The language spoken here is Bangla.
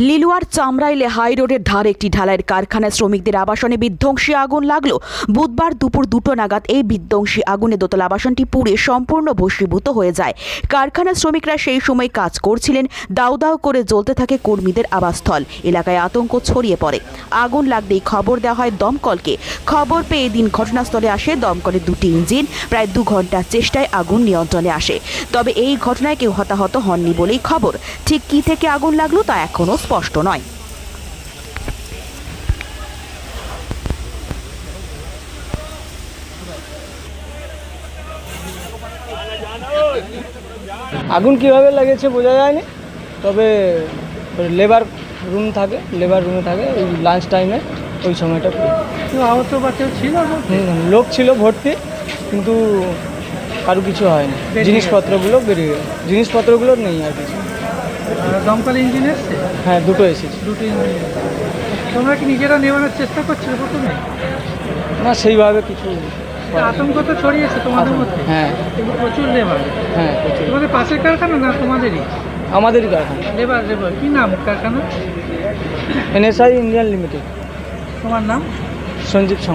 লিলুয়ার চামড়াইলে হাই রোডের ধারে একটি ঢালাইয়ের কারখানায় শ্রমিকদের আবাসনে বিধ্বংসী আগুন লাগল। বুধবার দুপুর দুটো নাগাদ এই বিধ্বংসী আগুনে দোতলা আবাসনটি পুড়ে সম্পূর্ণ ভস্মীভূত হয়ে যায়। কারখানার শ্রমিকরা সেই সময় কাজ করছিলেন দাউ দাউ করে জ্বলতে থাকে কর্মীদের আবাসস্থল। এলাকায় আতঙ্ক ছড়িয়ে পড়ে। আগুন লাগতেই খবর দেওয়া হয় দমকলকে। খবর পেয়ে দিন ঘটনাস্থলে আসে দমকলের দুটি ইঞ্জিন। প্রায় দু ঘণ্টার চেষ্টায় আগুন নিয়ন্ত্রণে আসে। তবে এই ঘটনায় কেউ হতাহত হননি বলেই খবর। ঠিক কী থেকে আগুন লাগল তা এখনও স্পষ্ট নয়। আগুন কীভাবে লেগেছে বোঝা যায়নি তবে লেবার রুম থাকে লেবার রুমে থাকে ওই লাঞ্চ টাইমে ওই সময়টা আহত বা কেউ ছিল না? লোক ছিল ভর্তি কিন্তু কারও কিছু হয়নি। জিনিসপত্রগুলো বেরিয়ে জিনিসপত্রগুলো নেই আর কিছু। দমকল ইঞ্জিন এসছে? হ্যাঁ দুটো এসেছে। দুটো ইঞ্জিন তোমরা কি নিজেরা নেওয়ানোর চেষ্টা করছিলে প্রথমে? না সেইভাবে কিছু আতঙ্ক তো ছড়িয়েছে তোমাদের মধ্যে? হ্যাঁ। প্রচুর লেবার। হ্যাঁ প্রচুর। তোমাদের পাশের কারখানা না তোমাদেরই? আমাদেরই কারখানা। Labour labour. কী নাম কারখানা? এনএসআই ইন্ডিয়ান লিমিটেড তোমার নাম? সঞ্জীব সঙ্গ